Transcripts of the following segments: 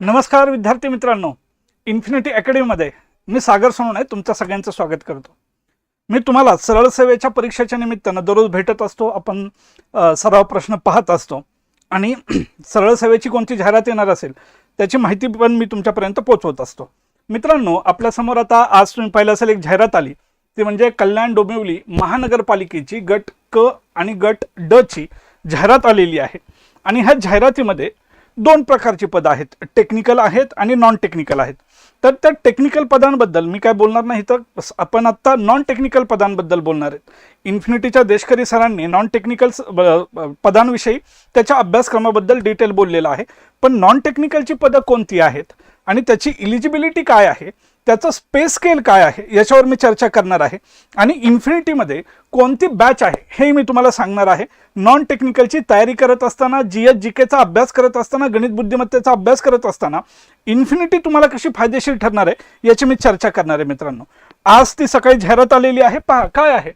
नमस्कार विद्यार्थी मित्रांनो इन्फिनिटी अकॅडमीमध्ये मी सागर सोनवणे तुमचं सगळ्यांचं स्वागत करतो. मी तुम्हाला सरळ सेवेच्या परीक्षेच्या निमित्तानं दररोज भेटत असतो आपण सराव प्रश्न पाहत असतो आणि सरळ सेवेची कोणती जाहिरात येणार असेल त्याची माहिती पण मी तुमच्यापर्यंत पोहोचवत असतो. मित्रांनो आपल्यासमोर आता आज तुम्ही पाहिलं असेल एक जाहिरात आली. ती म्हणजे कल्याण डोंबिवली महानगरपालिकेची गट क आणि गट ड ची जाहिरात आलेली आहे. आणि ह्या जाहिरातीमध्ये दोन प्रकारची पदं आहेत. टेक्निकल आहेत आणि नॉन टेक्निकल आहेत. तर त्या टेक्निकल पदांबद्दल मी काय बोलणार नाही तर आपण आत्ता नॉन टेक्निकल पदांबद्दल बोलणार आहेत. इन्फिनिटीच्या देशकरी सरांनी नॉन टेक्निकल पदांविषयी त्याच्या अभ्यासक्रमाबद्दल डिटेल बोललेलं आहे. पण नॉन टेक्निकलची पदं कोणती आहेत? आणि त्याची इलिजिबिलिटी काय आहे? त्याचं स्पेस स्केल काय आहे? याच्यावर मी चर्चा करणार आहे. आणि इन्फिनिटीमध्ये कोणती बॅच आहे हे मी तुम्हाला सांगणार आहे. नॉन टेक्निकलची तयारी करत असताना जी एस जी केचा अभ्यास करत असताना गणित बुद्धिमत्तेचा अभ्यास करत असताना इन्फिनिटी तुम्हाला कशी फायदेशीर ठरणार आहे याची मी चर्चा करणार आहे मित्रांनो. आज ती सकाळी जाहिरात आलेली आहे. पहा काय आहे?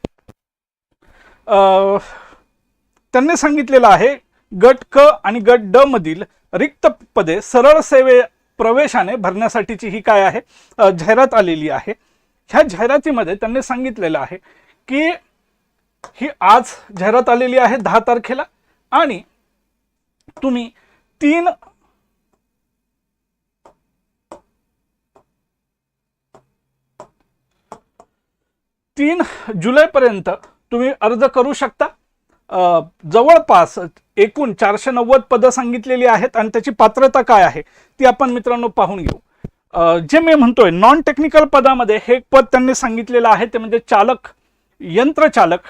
त्यांनी सांगितलेलं आहे गट क आणि गट ड मधील रिक्त पदे सरळ सेवे प्रवेशाने भरण्यासाठीची ही काय आहे? जाहिरात आलेली आहे. ह्या जाहिरातीमध्ये त्यांनी सांगितलेलं आहे की ही आज जाहिरात आलेली आहे दहा तारखेला आणि तुम्ही तीन तीन जुलैपर्यंत तुम्ही अर्ज करू शकता. जवळपास एकूण चारशे नव्वद पदं सांगितलेली आहेत आणि त्याची पात्रता काय आहे ती आपण मित्रांनो पाहून घेऊ. जे मी म्हणतोय नॉन टेक्निकल पदामध्ये हे एक पद त्यांनी सांगितलेलं आहे ते म्हणजे चालक यंत्रचालक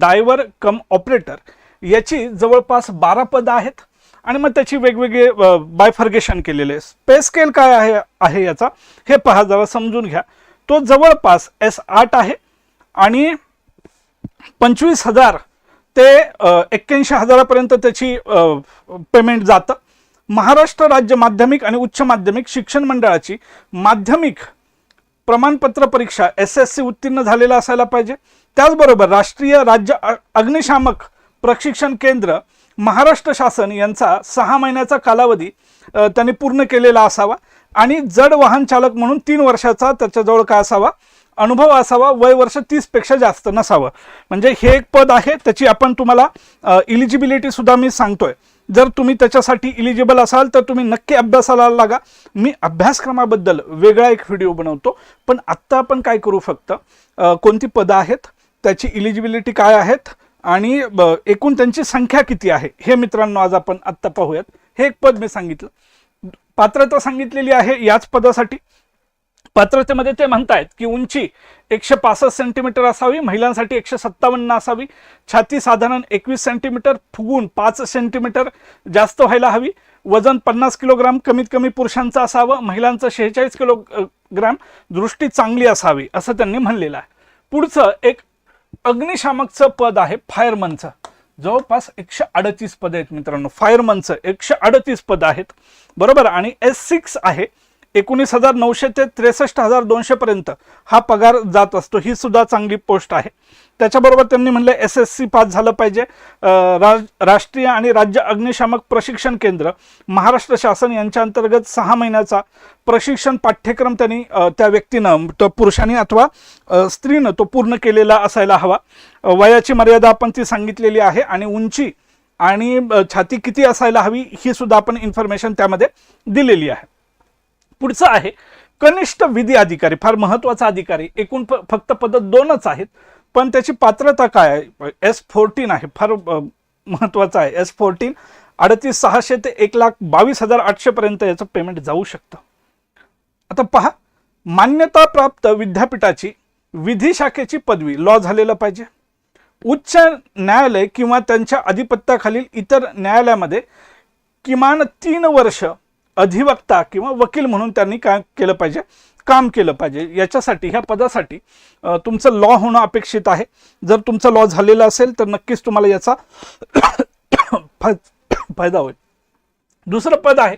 डायव्हर कम ऑपरेटर याची जवळपास बारा पदं आहेत आणि मग त्याची वेगवेगळे बायफर्गेशन केलेले स्पेस स्केल काय आहे आहे याचा हे पहा जरा समजून घ्या. तो जवळपास एस आठ आहे आणि पंचवीस हजार ते एक्क्याऐंशी हजारापर्यंत त्याची पेमेंट जातं. महाराष्ट्र राज्य माध्यमिक आणि उच्च माध्यमिक शिक्षण मंडळाची माध्यमिक प्रमाणपत्र परीक्षा एस एस सी उत्तीर्ण झालेला असायला पाहिजे. त्याचबरोबर राष्ट्रीय राज्य अग्निशामक प्रशिक्षण केंद्र महाराष्ट्र शासन यांचा सहा महिन्याचा कालावधी त्यांनी पूर्ण केलेला असावा. आणि जड वाहन चालक म्हणून तीन वर्षाचा त्याच्याजवळ काय असावा? अनुभव असावा वय वर्ष तीसपेक्षा जास्त नसावं. म्हणजे हे एक पद आहे त्याची आपण तुम्हाला इलिजिबिलिटीसुद्धा मी सांगतोय. जर तुम्ही त्याच्यासाठी इलिजिबल असाल तर तुम्ही नक्की अभ्यासाला लागा. मी अभ्यासक्रमाबद्दल वेगळा एक व्हिडिओ बनवतो. पण आत्ता आपण काय करू फक्त कोणती पदं आहेत त्याची इलिजिबिलिटी काय आहेत आणि ब- एकूण त्यांची संख्या किती आहे हे मित्रांनो आज आपण आत्ता पाहूयात. हे एक पद मी सांगितलं. पात्रता सांगितलेली आहे याच पदासाठी. पात्रतेमध्ये ते म्हणतायत की उंची एकशे पासष्ट सेंटीमीटर असावी महिलांसाठी एकशे सत्तावन्न असावी छाती साधारण एकवीस सेंटीमीटर फुगून पाच सेंटीमीटर जास्त व्हायला हवी वजन पन्नास किलोग्राम कमीत कमी पुरुषांचं असावं महिलांचं शेहेचाळीस किलो ग्राम दृष्टी चांगली असावी असं त्यांनी म्हणलेलं आहे. पुढचं एक अग्निशामकचं पद आहे फायरमनचं. जवळपास एकशे अडतीस पद आहेत मित्रांनो फायरमनचं एकशे अडतीस पद आहेत. बरोबर? आणि एस सिक्स आहे एकोणीस हजार नऊशे ते त्रेसष्ट हजार दोनशे पर्यंत हा पगार जात असतो. ही सुद्धा चांगली पोस्ट आहे. त्याच्याबरोबर त्यांनी म्हणलं एस एस सी पास झालं पाहिजे. राज राष्ट्रीय आणि राज्य अग्निशामक प्रशिक्षण केंद्र महाराष्ट्र शासन यांच्या अंतर्गत सहा महिन्याचा प्रशिक्षण पाठ्यक्रम त्यांनी त्या व्यक्तीनं तो पुरुषांनी अथवा स्त्रीनं तो पूर्ण केलेला असायला हवा. वयाची मर्यादा आपण ती सांगितलेली आहे आणि उंची आणि छाती किती असायला हवी ही सुद्धा आपण इन्फॉर्मेशन त्यामध्ये दिलेली आहे. पुढचं आहे. कनिष्ठ विधी अधिकारी फार महत्त्वाचा अधिकारी एकूण फक्त पद दोनच आहेत. पण त्याची पात्रता काय आहे? एस फोर्टीन आहे फार महत्वाचं आहे. एस फोर्टीन अडतीस सहाशे ते एक लाख बावीस हजार आठशे पर्यंत याचं पेमेंट जाऊ शकतं. आता पहा मान्यता प्राप्त विद्यापीठाची विधी शाखेची पदवी लॉ झालेलं पाहिजे. उच्च न्यायालय किंवा त्यांच्या अधिपत्याखालील इतर न्यायालयामध्ये किमान तीन वर्ष अधिवक्ता किंवा वकील म्हणून त्यांनी काय केलं पाहिजे? काम केलं पाहिजे. याच्यासाठी ह्या पदासाठी तुमचं लॉ होणं अपेक्षित आहे. जर तुमचं लॉ झालेलं असेल तर नक्कीच तुम्हाला याचा फाय- फायदा होईल. दुसरं पद आहे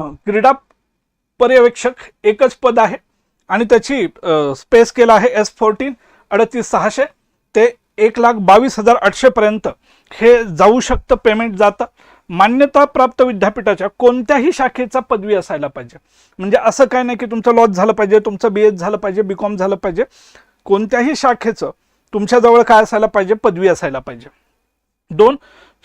क्रीडा पर्यवेक्षक. एकच पद आहे आणि त्याची स्पेस केला आहे एस फोर्टीन अडतीस सहाशे. ते एक लाख बावीस हजार आठशेपर्यंत हे जाऊ शकतं पेमेंट जातं. मान्यता प्राप्त विद्यापीठाच्या कोणत्याही शाखेचा पदवी असायला पाहिजे. म्हणजे असं काय नाही की तुमचं लॉज झालं पाहिजे तुमचं बी एस झालं पाहिजे बी कॉम झालं पाहिजे. कोणत्याही शाखेचं तुमच्याजवळ काय असायला पाहिजे पदवी असायला पाहिजे. दोन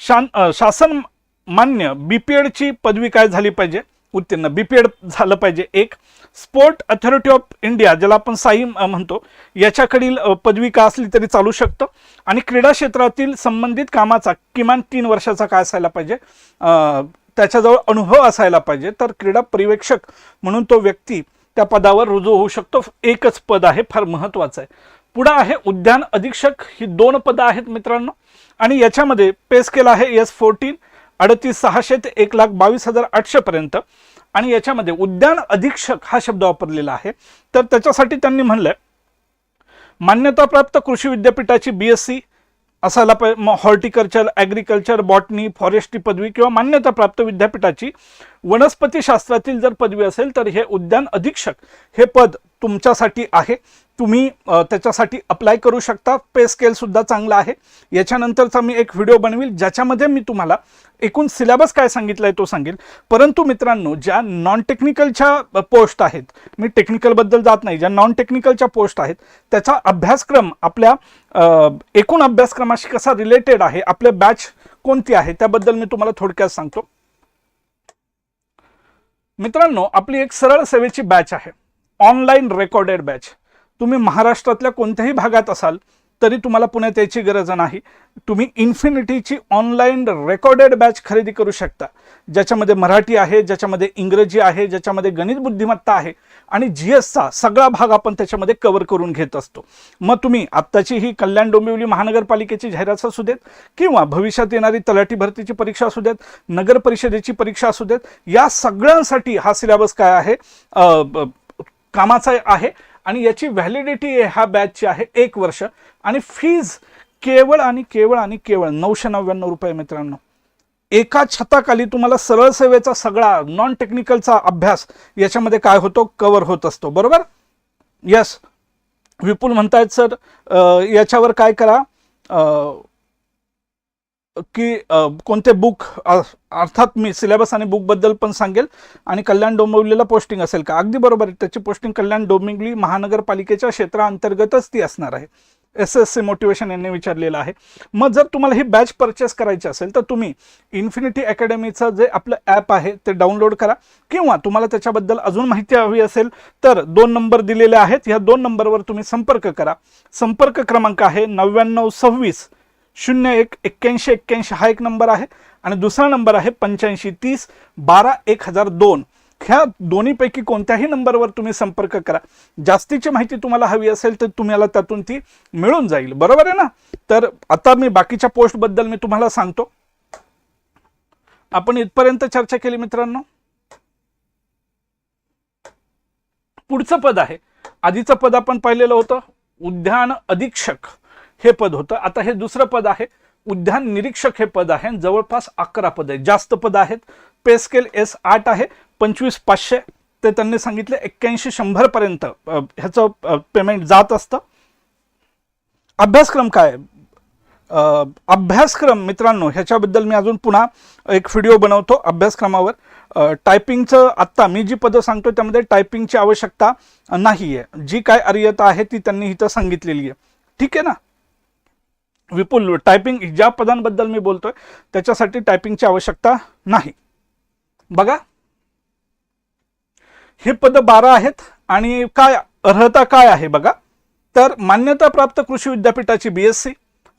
शान शासन मान्य बीपीएडची पदवी काय झाली पाहिजे? उत्तीर्ण. बीपीएड झालं पाहिजे एक. स्पोर्ट अथॉरिटी ऑफ इंडिया ज्याला आपण साई म्हणतो याच्याकडील पदवी का असली तरी चालू शकतं. आणि क्रीडा क्षेत्रातील संबंधित कामाचा किमान तीन वर्षाचा काय असायला पाहिजे. त्याच्याजवळ अनुभव असायला पाहिजे. तर क्रीडा पर्यवेक्षक म्हणून तो व्यक्ती त्या पदावर रुजू होऊ शकतो. एकच पद आहे फार महत्त्वाचं आहे. पुढं आहे उद्यान अधीक्षक. ही दोन पदं आहेत मित्रांनो. आणि याच्यामध्ये पे स्केल आहे एस फोर्टीन. अडतीस सहाशे ते एक लाख बावीस हजार आठशे पर्यंत आणि याच्यामध्ये उद्यान अधीक्षक हा शब्द वापरलेला आहे. तर त्याच्यासाठी त्यांनी म्हणलंय मान्यताप्राप्त कृषी विद्यापीठाची बी एस सी असायला पाहिजे. मग हॉर्टिकल्चर ॲग्रिकल्चर बॉटनी फॉरेस्ट्री पदवी किंवा मान्यताप्राप्त विद्यापीठाची वनस्पतीशास्त्रातील जर पदवी असेल तर हे उद्यान अधीक्षक हे पद तुमच्यासाठी आहे. तुम्ही त्याच्यासाठी अप्लाय करू शकता. पे स्केलसुद्धा चांगला आहे. याच्यानंतरचा मी एक व्हिडिओ बनवील ज्याच्यामध्ये मी तुम्हाला एकूण सिलेबस काय सांगितलं आहे तो सांगेल. परंतु मित्रांनो ज्या नॉन टेक्निकलच्या पोस्ट आहेत मी टेक्निकलबद्दल जात नाही ज्या नॉन टेक्निकलच्या पोस्ट आहेत त्याचा अभ्यासक्रम आपल्या एकूण अभ्यासक्रमाशी कसा रिलेटेड आहे आपल्या बॅच कोणती आहे त्याबद्दल मी तुम्हाला थोडक्यात सांगतो. मित्रांनो आपली एक सरळ सेवेची बॅच आहे. ऑनलाईन रेकॉर्डेड बॅच तुम्ही महाराष्ट्रातल्या कोणत्याही भागात असाल तरी तुम्हाला पुण्यात यायची गरज नाही. तुम्ही इन्फिनिटीची ऑनलाईन रेकॉर्डेड बॅच खरेदी करू शकता ज्याच्यामध्ये मराठी आहे ज्याच्यामध्ये इंग्रजी आहे ज्याच्यामध्ये गणित बुद्धिमत्ता आहे आणि जी एसचा सगळा भाग आपण त्याच्यामध्ये कव्हर करून घेत असतो. मग तुम्ही आत्ताची ही कल्याण डोंबिवली महानगरपालिकेची जाहिरात असू देत किंवा भविष्यात येणारी तलाठी भरतीची परीक्षा असू देत नगर परिषदेची परीक्षा असू देत या सगळ्यांसाठी हा सिलेबस काय आहे? कामाचा आहे. आणि याची व्हॅलिडिटी ह्या बॅचची आहे एक वर्ष. आणि फीज केवळ आणि केवळ आणि केवळ नऊशे नव्याण्णव रुपये मित्रांनो. एका छताखाली तुम्हाला सरळ सेवेचा सगळा नॉन टेक्निकलचा अभ्यास याच्यामध्ये काय होतो? कवर होत असतो. बरोबर? यस विपुल म्हणतायत सर याच्यावर काय करा? की कोणते बुक अर्थात मी सिलेबस आणि बुकबद्दल पण सांगेल. आणि कल्याण डोंबिवलीला पोस्टिंग असेल का? अगदी बरोबर आहे. त्याची पोस्टिंग कल्याण डोंबिवली महानगरपालिकेच्या क्षेत्राअंतर्गतच ती असणार आहे. एस एस सी मोटिवेशन यांनी विचारलेलं आहे. मग जर तुम्हाला ही बॅच परचेस करायची असेल तर तुम्ही इन्फिनिटी अकॅडमीचं जे आपलं ॲप आहे ते डाउनलोड करा. किंवा तुम्हाला त्याच्याबद्दल अजून माहिती हवी असेल तर दोन नंबर दिलेले आहेत. ह्या दोन नंबरवर तुम्ही संपर्क करा. संपर्क क्रमांक आहे नव्याण्णव सव्वीस शून्य एक एक्क्याऐंशी एक्क्याऐंशी हा एक नंबर आहे. आणि दुसरा नंबर आहे पंच्याऐंशी तीस बारा एक हजार दोन. ह्या दोन्हीपैकी कोणत्याही नंबरवर तुम्ही संपर्क करा. जास्तीची माहिती तुम्हाला हवी असेल तर तुम्हाला त्यातून ती मिळून जाईल. बरोबर आहे ना? तर आता मी बाकीच्या पोस्टबद्दल मी तुम्हाला सांगतो. आपण इथपर्यंत चर्चा केली मित्रांनो? पुढचं पद आहे. आधीचं पद आपण पाहिलेलं होतं. उद्यान अधीक्षक. हे पद होतं. आता हे दुसरं पद आहे. उद्यान निरीक्षक हे पद आहे. जवळपास अकरा पद आहेत जास्त पद आहेत. पे स्केल एस आठ आहे. पंचवीस पाचशे. ते त्यांनी सांगितले एक्क्याऐंशी शंभर पर्यंत ह्याचं पेमेंट जात असतं. अभ्यासक्रम काय? अभ्यासक्रम मित्रांनो ह्याच्याबद्दल मी अजून पुन्हा एक व्हिडिओ बनवतो अभ्यासक्रमावर. टायपिंगचं आत्ता मी जी पदं सांगतो त्यामध्ये टायपिंगची आवश्यकता नाही आहे जी काय अर्यता आहे ती त्यांनी इथं सांगितलेली आहे. ठीक आहे ना? विपुल टायपिंग ज्या पदांबद्दल मी बोलतोय त्याच्यासाठी टायपिंगची आवश्यकता नाही. बघा. हे पद बारा आहेत आणि काय अर्हता काय आहे बघा. तर मान्यताप्राप्त कृषी विद्यापीठाची बी एस सी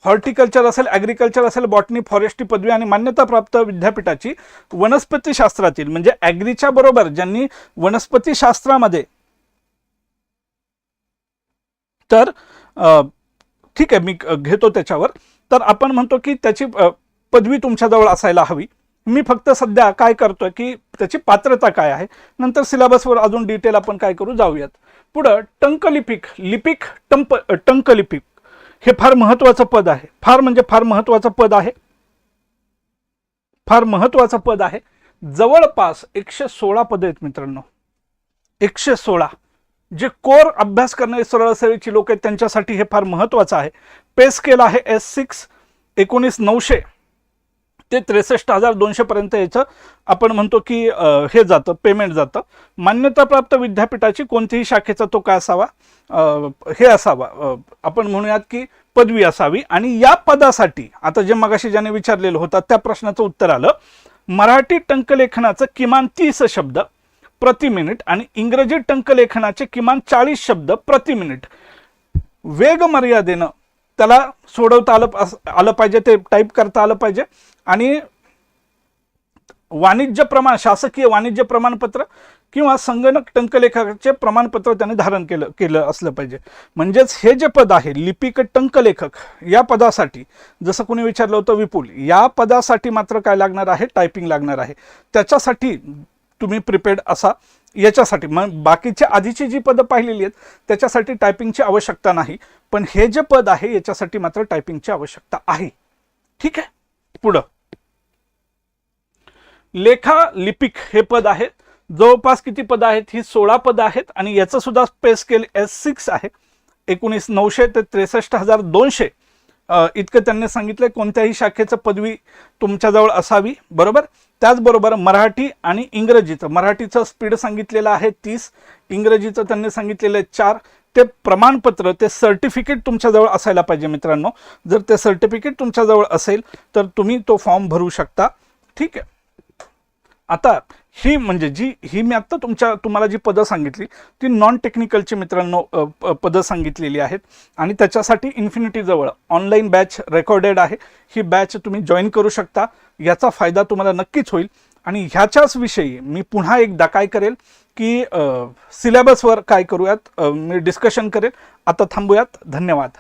हॉर्टिकल्चर असेल ॲग्रिकल्चर असेल बॉटनी फॉरेस्ट्री पदवी आणि मान्यताप्राप्त विद्यापीठाची वनस्पतीशास्त्रातील म्हणजे ॲग्रीच्या बरोबर ज्यांनी वनस्पतीशास्त्रामध्ये तर ठीक आहे मी घेतो त्याच्यावर. तर आपण म्हणतो की त्याची पदवी तुमच्याजवळ असायला हवी. मी फक्त सध्या काय करतोय की त्याची पात्रता काय आहे? नंतर सिलेबसवर अजून डिटेल आपण काय करू? जाऊयात. पुढं टंकलिपिक लिपिक टंप टंकलिपिक हे फार महत्वाचं पद आहे. फार म्हणजे फार महत्वाचं पद आहे. फार महत्वाचं पद आहे. जवळपास एकशे सोळा पद आहेत मित्रांनो. एकशे सोळा. जे कोर अभ्यास करणारे सरळ सेवेची लोक आहेत त्यांच्यासाठी हे फार महत्वाचं आहे. पे स्केल आहे एस सिक्स एकोणीस नऊशे ते त्रेसष्ट हजार दोनशेपर्यंत याचं आपण म्हणतो की हे जातं पेमेंट जातं. मान्यताप्राप्त विद्यापीठाची कोणतीही शाखेचा तो काय असावा हे असावा आपण म्हणूयात की पदवी असावी. आणि या पदासाठी आता जे मगाशी ज्याने विचारलेलं होतं त्या प्रश्नाचं उत्तर आलं. मराठी टंकलेखनाचं किमान तीस शब्द प्रति मिनिट आणि इंग्रजी टंकलेखनाचे किमान चाळीस शब्द प्रति मिनिट. वेग मर्यादेनं त्याला सोडवता आलं आलं पाहिजे ते टाईप करता आलं पाहिजे. आणि वाणिज्य प्रमाण शासकीय वाणिज्य प्रमाणपत्र किंवा संगणक टंकलेखकाचे प्रमाणपत्र त्याने धारण केलं केलं असलं पाहिजे. म्हणजेच हे जे पद आहे लिपिक टंकलेखक या पदासाठी जसं कोणी विचारलं होतं विपुल या पदासाठी मात्र काय लागणार आहे? टायपिंग लागणार आहे. त्याच्यासाठी तुम्ही प्रिपेड असा. याच्यासाठी मग बाकीच्या आधीची जी पदं पाहिलेली आहेत त्याच्यासाठी टायपिंगची आवश्यकता नाही. पण हे जे पद आहे याच्यासाठी मात्र टायपिंगची आवश्यकता आहे. ठीक आहे? पुढं. लेखा लिपिक हे पद आहेत. जवळपास किती पद आहेत? ही सोळा पद आहेत. आणि याचं सुद्धा पे स्केल एस सिक्स आहे. एकोणीस नऊशे ते त्रेसष्ट हजार दोनशे. इतकं त्यांनी सांगितलं कोणत्याही शाखेचं पदवी तुमच्याजवळ असावी. बरोबर? त्याचबरोबर मराठी आणि इंग्रजीचं मराठीचं स्पीड सांगितलेलं आहे तीस इंग्रजीचं त्यांनी सांगितलेलं आहे चार. ते प्रमाणपत्र ते सर्टिफिकेट तुमच्याजवळ असायला पाहिजे मित्रांनो. जर ते सर्टिफिकेट तुमच्याजवळ असेल तर तुम्ही तो फॉर्म भरू शकता. ठीक आहे. आता ही म्हणजे जी ही मी आत्ता तुमच्या तुम्हाला जी पदं सांगितली ती नॉन टेक्निकलची मित्रांनो प- पदं सांगितलेली आहेत. आणि त्याच्यासाठी इन्फिनिटीजवळ ऑनलाईन बॅच रेकॉर्डेड आहे. ही बॅच तुम्ही जॉईन करू शकता. याचा फायदा तुम्हाला नक्कीच होईल. आणि ह्याच्याच विषयी मी पुन्हा एकदा काय करेल की सिलेबसवर काय करूयात? मी डिस्कशन करेल. आता थांबूयात. धन्यवाद.